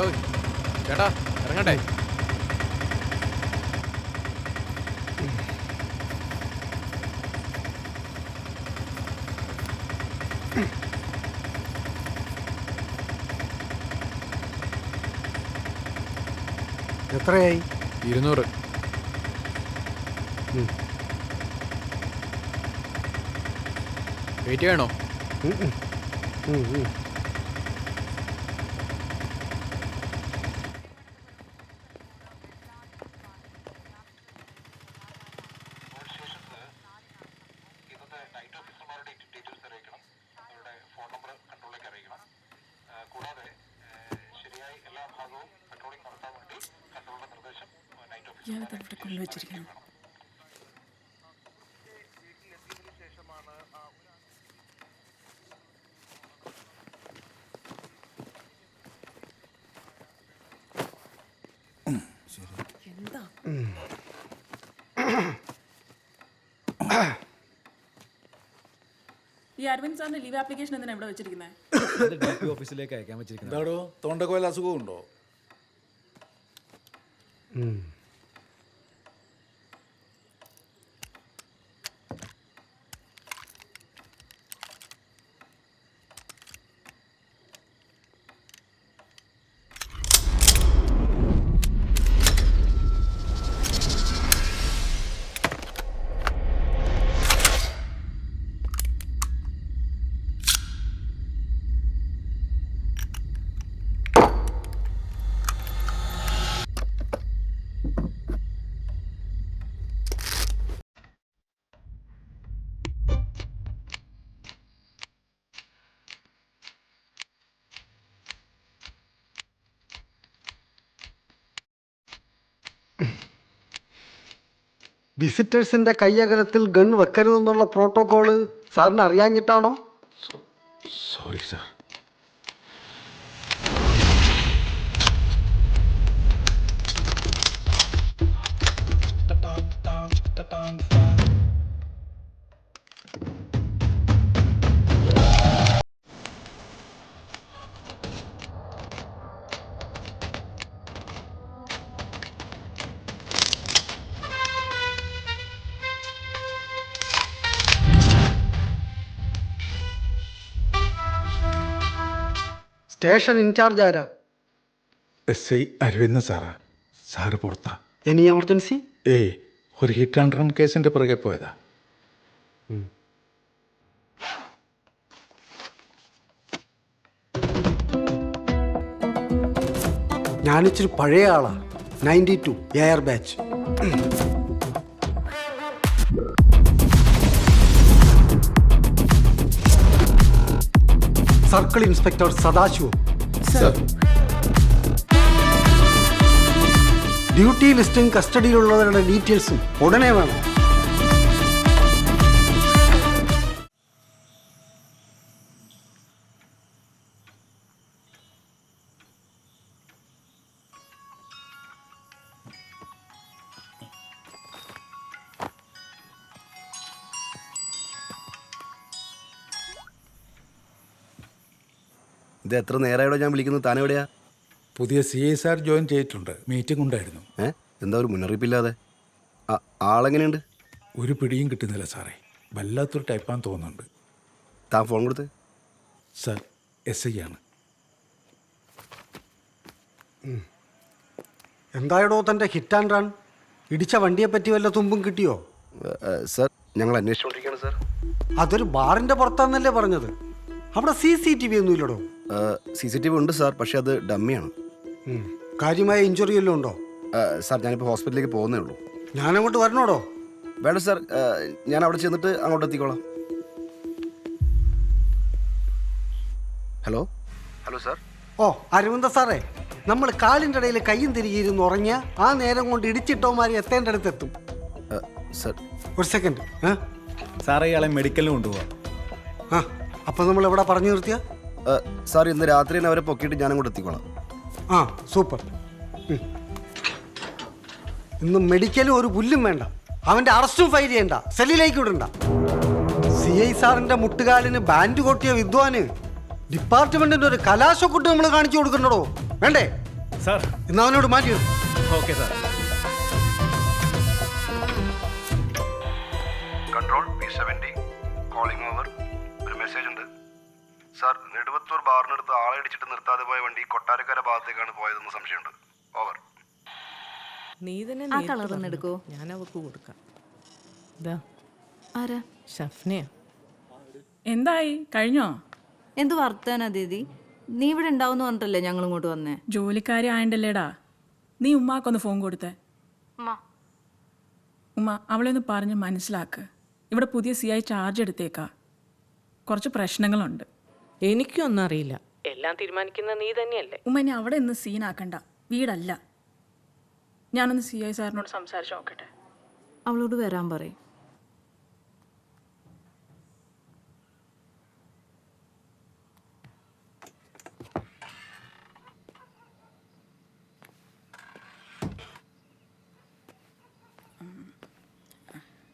ഓ ചേട്ടാ ഇറങ്ങട്ടെ. എത്രയായി? ഇരുന്നൂറ്. വെയിറ്റ് ചെയ്യണോ ഉം, ഉം. ഉം, ഉം. ഇന്നത്തെ നൈറ്റ് ഓഫീസർമാരുടെ ഡീറ്റെയിൽസ് അറിയിക്കണം അവരുടെ ഫോൺ നമ്പർ കൺട്രോളിലേക്ക് അറിയിക്കണം ആ, കൂടാതെ ഏ, ശരിയായി എല്ലാ ഭാഗവും പെട്രോളിംഗ് നടത്താൻ വേണ്ടി കൺട്രോളിന്റെ നിർദ്ദേശം നൈറ്റ് ഓഫീസർ ഇയാളിത് എവിടെ കൊണ്ടുവച്ചിരിക്കുന്നു എന്താ ഈ അരവിന്ദ് സാറിന്റെ ലീവ് ആപ്ലിക്കേഷൻ എന്തിനാ ഇവിടെ വെച്ചിരിക്കുന്നത് ഡി പി ഓഫീസിലേക്ക് അയക്കാൻ വെച്ചിരിക്കുന്നത് എന്താടോ തൊണ്ടക്കോയിൽ അസുഖമുണ്ടോ ഉം. വിസിറ്റേഴ്സിന്റെ കയ്യകലത്തിൽ ഗൺ വെക്കരുതെന്നുള്ള പ്രോട്ടോകോൾ സാറിന് അറിയാഞ്ഞിട്ടാണോ? Sorry sir. സ്റ്റേഷൻ ഇൻചാർജ് ആരാ? എസ് ഐ അരവിന്ദ സാറാ. സാറ് പുറത്താ. Any emergency? ഏയ് ഒരു ഹിറ്റ് ആൻഡ് റൺ കേസിന്റെ പുറകെ പോയതാ. ഞാനിച്ചിരി പഴയ ആളാ. Ninety two air batch. Circle inspector Sadasivam. Duty ലിസ്റ്റും കസ്റ്റഡിയിലുള്ളവരുടെ ഡീറ്റെയിൽസും ഉടനെ വേണം. ഇത് എത്ര നേരമായിടോ ഞാൻ വിളിക്കുന്നത്? താനെവിടെയാ? പുതിയ സി എസ് സാർ ജോയിൻ ചെയ്തിട്ടുണ്ട്. മീറ്റിംഗ് ഉണ്ടായിരുന്നു. ഏ? എന്താ ഒരു മുന്നറിയിപ്പില്ലാതെ? ആ ആളെങ്ങനെയുണ്ട്? ഒരു പിടിയും കിട്ടുന്നില്ല സാറേ. വല്ലാത്തൊരു ടൈപ്പാന്ന് തോന്നുന്നുണ്ട്. താൻ ഫോൺ കൊടുത്ത്? സാർ എസ് ഐ ആണ്. എന്തായടോ തന്റെ ഹിറ്റ് ആൻഡ് റൺ ഇടിച്ച വണ്ടിയെ പറ്റി വല്ല തുമ്പും കിട്ടിയോ? ഏ, ഏ, സാർ ഞങ്ങൾ അന്വേഷിച്ചുകൊണ്ടിരിക്കുകയാണ് സാർ. അതൊരു ബാറിന്റെ പുറത്താന്നല്ലേ പറഞ്ഞത്? അവിടെ സി സി ടി വി ഒന്നുമില്ലടോ സി സി ടി വി ഉണ്ട് സാർ പക്ഷെ അത് ഡമ്മിയാണ്. കാര്യമായ ഇഞ്ചുറി എല്ലാം ഉണ്ടോ? സാർ ഞാനിപ്പോൾ ഹോസ്പിറ്റലിലേക്ക് പോകുന്നേ ഉള്ളൂ. ഞാൻ അങ്ങോട്ട് വരണോടോ? വേണ്ട സാർ ഞാൻ അവിടെ ചെന്നിട്ട് അങ്ങോട്ട് എത്തിക്കോളാം. ഹലോ? Hello sir. ഓ അരവിന്ദ സാറേ നമ്മൾ കാലിന്റെ ഇടയിൽ കയ്യും തിരികെയിരുന്ന് ഉറങ്ങിയ ആ നേരം കൊണ്ട് ഇടിച്ചിട്ടോമാരി എത്തേണ്ട അടുത്ത് എത്തും. സാർ. ഒരു സെക്കൻഡ് സാറേ ഇയാളെ മെഡിക്കലിന് കൊണ്ടുപോകാം ആ അപ്പം നമ്മൾ എവിടെ പറഞ്ഞു നിർത്തിയ? സാർ ഇന്ന് രാത്രി തന്നെ അവരെ പൊക്കിയിട്ട് ഞാനും കൂടെ എത്തിക്കോളാം. ആ സൂപ്പർ. ഇന്ന് മെഡിക്കലും ഒരു പുല്ലും വേണ്ട. അവന്റെ അറസ്റ്റും ഫയൽ ചെയ്യണ്ട. സെല്ലിലേക്ക് വിടണ്ട. സി ഐ സാറിന്റെ മുട്ടുകാലിന് ബാൻഡ് കൊട്ടിയ വിദ്വാന് ഡിപ്പാർട്ട്മെന്റിന്റെ ഒരു കലാശക്കുട്ട് നമ്മൾ കാണിച്ചു കൊടുക്കണ്ടോ വേണ്ടേ? സാർ. ഇന്ന് അവനോട് മാറ്റി നിർത്ത്. Okay sir. control seventy. ബാറിനടുത്ത് ആളെ അടിച്ചിട്ട് നിർത്താതെ പോയ വണ്ടി കൊട്ടാരക്കര ഭാഗത്തേക്കാണ് പോയതെന്ന് സംശയമുണ്ട്. ഓവർ നീ തന്നെ ആ കളർ തന്നെ ഒന്ന് എടുക്കോ? ഞാൻ അവക്ക് കൊടുക്കാം. ഇതാ ആരാ? ഷഫ്നയാ. എന്തായി? കഴിഞ്ഞോ? എന്ത് വർത്താനാ ദീദി? നീ ഇവിടെ ഉണ്ടാവുന്ന പറഞ്ഞിട്ടല്ലേ ഞങ്ങൾ ഇങ്ങോട്ട് വന്നേ? ജോലിക്കാരി ആയണ്ടല്ലേടാ? നീ ഉമ്മാക്കൊന്ന് ഫോൺ കൊടുത്തേ. ഉമ്മ. അവളെ ഒന്ന് പറഞ്ഞ് മനസ്സിലാക്ക്. ഇവിടെ പുതിയ സി ഐ ചാർജ് എടുത്തേക്കാ. കുറച്ച് പ്രശ്നങ്ങളുണ്ട്. എനിക്കൊന്നും അറിയില്ല എല്ലാം തീരുമാനിക്കുന്ന നീ തന്നെയല്ലേ? ഉമ്മനെ അവിടെ ഇന്ന് സീനാക്കണ്ട. വീടല്ല. ഞാനൊന്ന് സി ഐ സാറിനോട് സംസാരിച്ചു നോക്കട്ടെ. അവളോട് വരാൻ പറയും.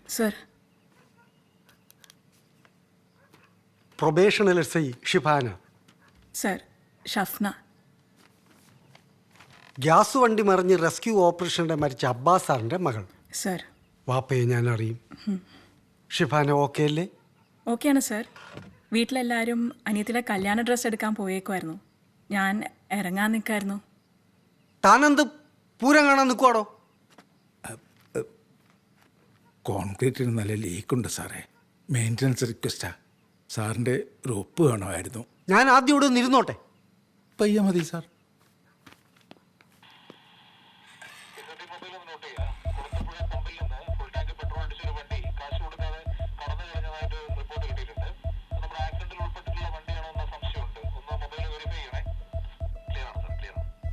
Sir probational S I Shifana sir Shafna gas വണ്ടി മറിഞ്ഞ് റെസ്ക്യൂ ഓപ്പറേഷനിടെ മരിച്ച അബ്ബാസ് സാറിന്റെ മകൾ. സർ വാപ്പയെ ഞാൻ അറിയും ഷിഫാന ഓക്കെ അല്ലേ ആണ് സർ വീട്ടിലെല്ലാവരും അനിയത്തിയുടെ കല്യാണ ഡ്രസ്സ് എടുക്കാൻ പോയേക്കുമായിരുന്നു ഞാൻ ഇറങ്ങാൻ നിൽക്കായിരുന്നു താനെന്ത് പൂരം കാണാൻ നിൽക്കുവാടോ കോൺക്രീറ്റിന് നല്ല ലീക്കുണ്ട് സാറേ മെയിന്റനൻസ് റിക്വസ്റ്റാ സാറിന്റെ ഒരു ഒപ്പ് വേണമായിരുന്നു. ഞാൻ ആദ്യം ഇവിടെ ഒന്ന് ഇരുന്നോട്ടെ? പയ്യ മതി സാർ.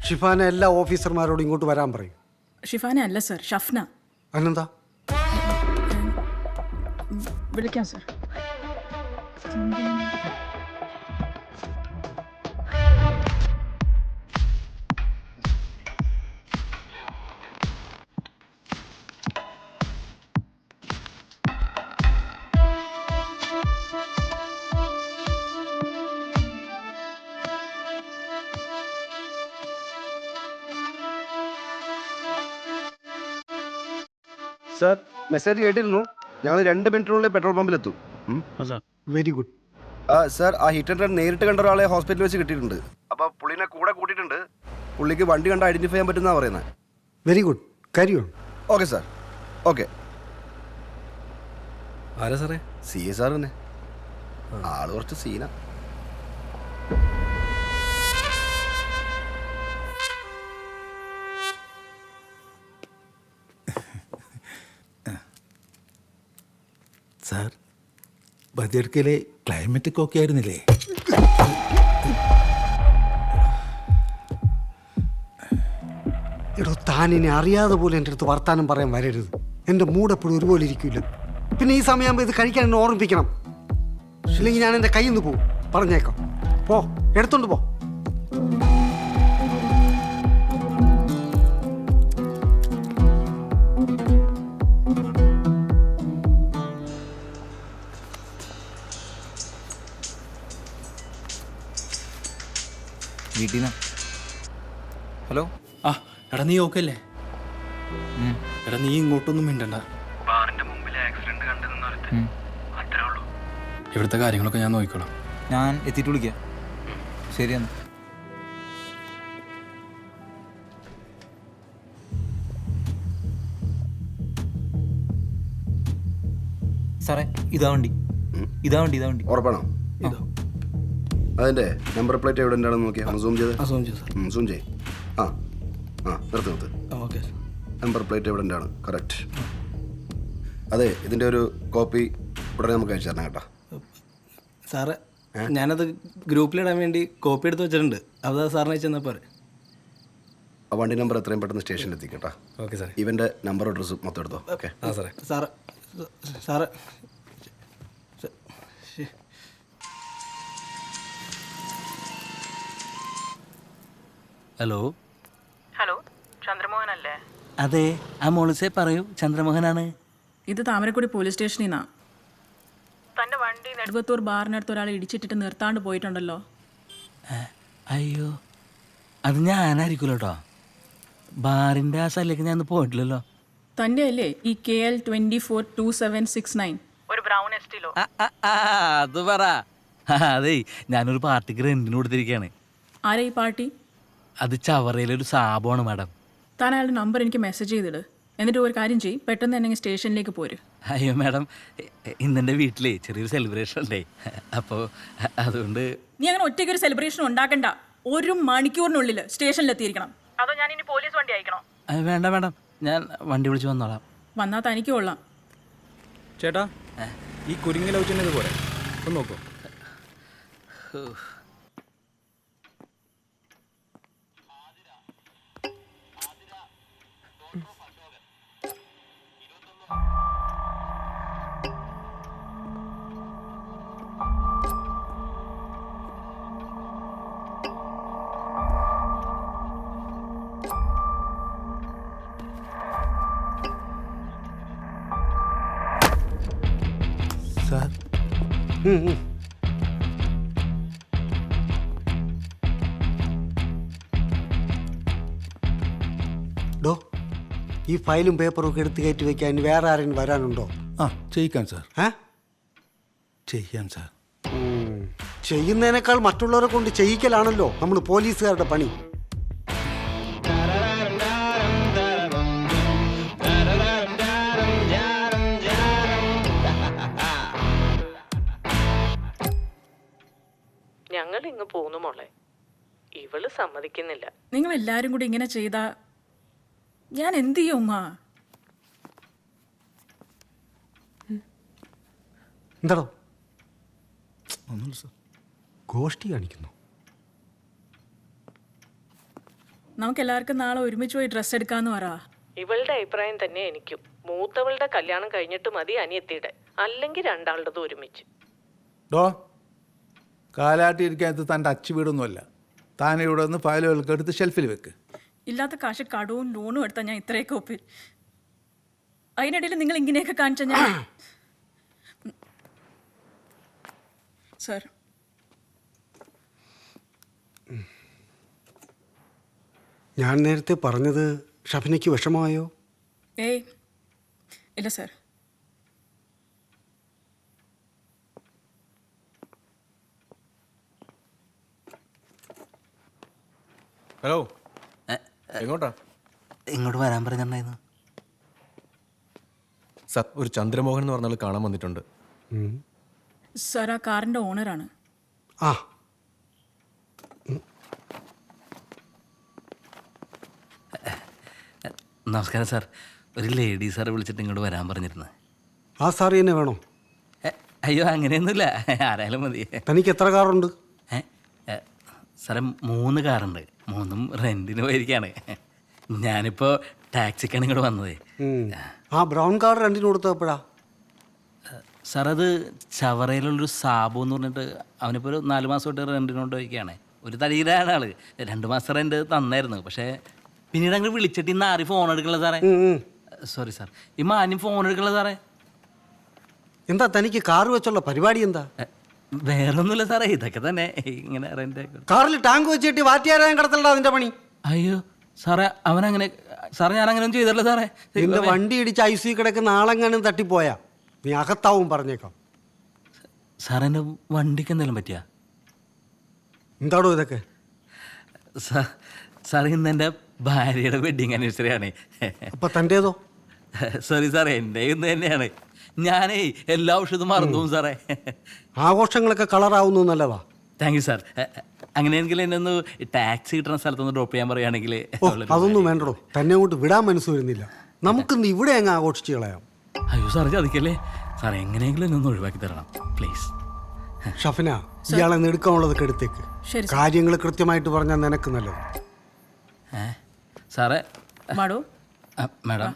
ഷിഫാന എല്ലാ ഓഫീസർമാരോടും ഇങ്ങോട്ട് വരാൻ പറയും. ഷിഫാന അല്ല സർ. ഷഫ്ന. അനന്താ വിളിക്കാം സർ. സാർ മെസ്സേജ് കേട്ടിരുന്നു. ഞങ്ങൾ രണ്ട് മിനിറ്റിനുള്ളിൽ പെട്രോൾ പമ്പിലെത്തും ഉം. വെരി ഗുഡ് സർ ആ ഹിറ്റ് ആൻഡ് റൺ നേരിട്ട് കണ്ട ഒരാളെ ഹോസ്പിറ്റലിൽ വെച്ച് കിട്ടിയിട്ടുണ്ട്. അപ്പോൾ പുള്ളിനെ കൂടെ കൂട്ടിയിട്ടുണ്ട്. പുള്ളിക്ക് വണ്ടി കണ്ട് ഐഡന്റിഫൈ ചെയ്യാൻ പറ്റുന്ന പറയുന്നത് വെരി ഗുഡ് കരിയോ ഓക്കെ സാർ ഓക്കെ ആരാ സാറേ സി എ സാർ തന്നെ. ആൾ കുറച്ച് സീന. ബദിയർക്കയിലെ ക്ലൈമറ്റ് ഒക്കെ ആയിരുന്നില്ലേ? എടോ താനിനെ അറിയാതെ പോലും എന്റെ അടുത്ത് വർത്താനം പറയാൻ വരരുത്. എന്റെ മൂഡ് എപ്പോഴും ഒരുപോലെ ഇരിക്കില്ല പിന്നെ ഈ സമയമാകുമ്പോൾ ഇത് കഴിക്കാൻ എന്നെ ഓർമ്മിപ്പിക്കണം. ഇല്ലെങ്കിൽ ഞാൻ എന്റെ കയ്യിൽ നിന്ന് പോകും പറഞ്ഞേക്കാം. പോ എടുത്തോണ്ട് പോ. വീട്ടിൽ ഹലോ? ആ എടാ നീ ഓക്കെ അല്ലേ? എടാ നീ ഇങ്ങോട്ടൊന്നും മിണ്ടണ്ട. ഇവിടുത്തെ കാര്യങ്ങളൊക്കെ ഞാൻ നോക്കിക്കോളാം. ഞാൻ എത്തിയിട്ട് വിളിക്കാം. ശരിയെന്ന് സാറേ ഇതാ വണ്ടി. ഇതാ വണ്ടി ഇതാ വണ്ടി. ഉറപ്പാണോ? അതിന്റെ നമ്പർ പ്ലേറ്റ് എവിടെ ഉണ്ടാണെന്ന് നോക്കിയാ? ഒന്ന് സൂം ചെയ്ത്. സോം ചെയ്തു സൂം ചെയ് ആ ആ നിർത്ത് നിർത്ത്. ഓക്കെ നമ്പർ പ്ലേറ്റ് എവിടെ ഉണ്ടാണ്? കറക്റ്റ്. അതെ ഇതിന്റെ ഒരു കോപ്പി ഉടനെ നമുക്ക് അയച്ചു തരണം കേട്ടോ. സാറ് ഞാനത് ഗ്രൂപ്പിലിടാൻ വേണ്ടി കോപ്പി എടുത്ത് വെച്ചിട്ടുണ്ട്. അത് സാറിനെ അയച്ചു പോരെ. ആ വണ്ടി നമ്പർ എത്രയും പെട്ടെന്ന് സ്റ്റേഷനിൽ എത്തിക്കട്ടോ ഓക്കെ സാർ ഇവന്റെ നമ്പർ അഡ്രസ്സും മൊത്തം എടുത്തോ. ഓക്കെ. ആ സാറേ. Sir sir hello? Hello Chandramohan അല്ലേ അതെ ആ മോളിസെ പറയൂ ചന്ദ്രമോഹനാണ്. ഇത് താമരക്കുടി പോലീസ് സ്റ്റേഷനിൽ നിന്നാ തന്റെ വണ്ടി നെടുവത്തൂർ ബാറിനടുത്ത് ഒരാൾ ഇടിച്ചിട്ടിട്ട് നിർത്താണ്ട് പോയിട്ടുണ്ടല്ലോ. അയ്യോ അത് ഞാനായിരിക്കുമല്ലോ കേട്ടോ ബാറിന്റെ ആ സ്ഥലത്തേക്ക് ഞാൻ പോയിട്ടില്ലല്ലോ. തന്റെ അല്ലേ ഈ K L twenty four two seven six nine ഒരു ബ്രൗൺ എസ്റ്റിലോ? അത് പറ. അതെ അതേ ഞാനൊരു പാർട്ടിക്ക് റെന്റിന് കൊടുത്തിരിക്കുകയാണ് ആരാ ഈ പാർട്ടി? അത് ചവറയിലൊരു സാബമാണ് മാഡം. താൻ അയാളുടെ നമ്പർ എനിക്ക് മെസ്സേജ് ചെയ്തിട്. എന്നിട്ട് ഒരു കാര്യം ചെയ്യും. പെട്ടെന്ന് തന്നെ സ്റ്റേഷനിലേക്ക് പോരും. അയ്യോ മാഡം. ഇന്നെന്റെ വീട്ടിലേ ചെറിയൊരു സെലിബ്രേഷൻ ഉണ്ടേ അപ്പോൾ അതുകൊണ്ട് നീ അങ്ങനെ ഒറ്റയ്ക്ക് ഒരു സെലിബ്രേഷൻ ഉണ്ടാക്കണ്ട. ഒരു മണിക്കൂറിനുള്ളിൽ സ്റ്റേഷനിലെത്തിയിരിക്കണം. അതോ ഞാൻ ഇനി പോലീസ് വണ്ടി അയക്കണോ? വേണ്ട മാഡം. ഞാൻ വണ്ടി വിളിച്ച് വന്നോളാം. വന്നാൽ തനിക്ക് കൊള്ളാം. ചേട്ടാ ഈ കുരുങ്ങി ലവ് ചെയ്യുന്നത് പോലെ ഒന്ന് നോക്കൂ. ഡോ ഈ ഫയലും പേപ്പറും ഒക്കെ എടുത്ത് കയറ്റി വെക്കാൻ വേറെ ആരെങ്കിലും വരാനുണ്ടോ? ആ ചെയ്യിക്കാം സാർ. ഏ? ചെയ്യാം സാർ. ചെയ്യുന്നതിനേക്കാൾ മറ്റുള്ളവരെ കൊണ്ട് ചെയ്യിക്കലാണല്ലോ നമ്മൾ പോലീസുകാരുടെ പണി. സമ്മതിക്കുന്നില്ല. നിങ്ങൾ എല്ലാരും കൂടി ഇങ്ങനെ ചെയ്താ ഞാൻ എന്ത് ചെയ്യും ഉമ്മ? എന്താടോ? ഒന്നുമില്ല സാർ. ഗോഷ്ടി കാണിക്കുന്നു. നമുക്ക് എല്ലാവർക്കും നാളെ ഒരുമിച്ച് പോയി ഡ്രസ്സ് എടുക്കാന്ന് പറ. ഇവളുടെ അഭിപ്രായം തന്നെ എനിക്കും. മൂത്തവളുടെ കല്യാണം കഴിഞ്ഞിട്ട് മതി അനിയത്തിയുടെ. അല്ലെങ്കിൽ രണ്ടാളുടെ ഒരുമിച്ച്. ഡോ ഇരിക്കാൻ തന്റെ അച്ചു വീടൊന്നുമല്ല താൻ ഇവിടെ നിന്ന് ഫയലുകൾക്ക് എടുത്ത് ഷെൽഫിൽ വെക്ക്. ഇല്ലാത്ത കാശ് കടവും ലോണും എടുത്താൽ ഞാൻ ഇത്രയൊക്കെ ഒപ്പിൽ. അതിനിടയിൽ നിങ്ങൾ ഇങ്ങനെയൊക്കെ കാണിച്ച ഞാൻ സർ ഞാൻ നേരത്തെ പറഞ്ഞത് ഷഫിനയ്ക്ക് വിഷമമായോ? ഏയ്. ഇല്ല സർ ഹലോ. എങ്ങോട്ടാ? ഇങ്ങോട്ട് വരാൻ പറഞ്ഞിട്ടുണ്ടായിരുന്നു. സർ ഒരു ചന്ദ്രമോഹൻ എന്ന് പറഞ്ഞാൽ കാണാൻ വന്നിട്ടുണ്ട്. സർ ആ കാറിന്റെ ഓണറാണ് ആ. നമസ്കാരം സാർ. ഒരു ലേഡി സാറെ വിളിച്ചിട്ട് ഇങ്ങോട്ട് വരാൻ പറഞ്ഞിരുന്നു. ആ സാർ തന്നെ വേണോ? അയ്യോ അങ്ങനെയൊന്നുമില്ല. ആരായാലും മതി. തനിക്ക് എത്ര കാറുണ്ട്? സാറേ മൂന്ന് കാറുണ്ട്. മൂന്നും റെന്റിന് പോയിരിക്കാണ്. ഞാനിപ്പോ ടാക്സിക്കാണ് ഇങ്ങോട്ട് വന്നത്. ആ ബ്രൗൺ കാർ റെന്റിന് കൊടുത്തപ്പോഴാ? സാർ അത് ചവറയിലുള്ളൊരു സാബു എന്ന് പറഞ്ഞിട്ട് അവനിപ്പോ ഒരു നാല് മാസമായിട്ട് റെന്റിനോട്ട് പോയിക്കാണ് ഒരു തടിയിലാണ് ആൾ. രണ്ട് മാസം റെന്റ് തന്നായിരുന്നു. പക്ഷേ പിന്നീട് അങ്ങനെ വിളിച്ചിട്ട് ഇന്ന് ആരും ഫോൺ എടുക്കണില്ല സാറേ. സോറി സാർ ഈ മാന്യം ഫോൺ എടുക്കണില്ല സാറേ. എന്താ തനിക്ക് കാർ വെച്ചുള്ള പരിപാടി എന്താ? വേറൊന്നുമില്ല സാറേ ഇതൊക്കെ തന്നെ. ഇങ്ങനെ റെന്റ് കാറിൽ ടാങ്ക് വെച്ചിട്ട് വാറ്റിയാരായം കടത്തണ്ട അതിന്റെ പണി? അയ്യോ സാറേ അവനങ്ങനെ സാറേ ഞാൻ അങ്ങനെ ഒന്നും ചെയ്തിട്ടില്ല സാറേ. നിന്റെ വണ്ടി ഇടിച്ച് ഐ സി കിടക്കുന്ന ആളെങ്ങാനും തട്ടിപ്പോയാ? നീ അകത്താവും പറഞ്ഞേക്കാം. സാറേ എന്റെ വണ്ടിക്ക് എന്തെങ്കിലും പറ്റിയ? എന്താടോ ഇതൊക്കെ? സാർ ഇന്ന് എന്റെ ഭാര്യയുടെ വെഡിങ് ആനിവേഴ്സറി ആണ്. അപ്പൊ തന്റെതോ സോറി സാറേ എന്റെ ഇന്ന് തന്നെയാണ്. ഞാനേ എല്ലാ ഔഷധവും മറന്നു സാറേ. ആഘോഷങ്ങളൊക്കെ കളറാവുന്നു നല്ലതാ. താങ്ക് യു സാർ അങ്ങനെയെങ്കിൽ എന്നെ ഒന്ന് ടാക്സി കിട്ടുന്ന സ്ഥലത്തൊന്ന് ഡ്രോപ്പ് ചെയ്യാൻ പറയുകയാണെങ്കിൽ അതൊന്നും വേണ്ടോ തന്നെ അങ്ങോട്ട് വിടാൻ മനസ്സ് വരുന്നില്ല. നമുക്കിന്ന് ഇവിടെ അങ്ങ് ആഘോഷിച്ച് കളയാം. അയ്യോ സാർ ചതിക്കല്ലേ? സാർ എങ്ങനെയെങ്കിലും എന്നെ ഒന്ന് ഒഴിവാക്കി തരണം പ്ലീസ് ഷഫിന ഇയാളെ നെടുക്കാനുള്ളതൊക്കെ എടുത്തേക്ക്. കാര്യങ്ങൾ കൃത്യമായിട്ട് പറഞ്ഞാൽ നിനക്ക് നല്ലത്. ഏ? സാറേ മാഡോ? മാഡം.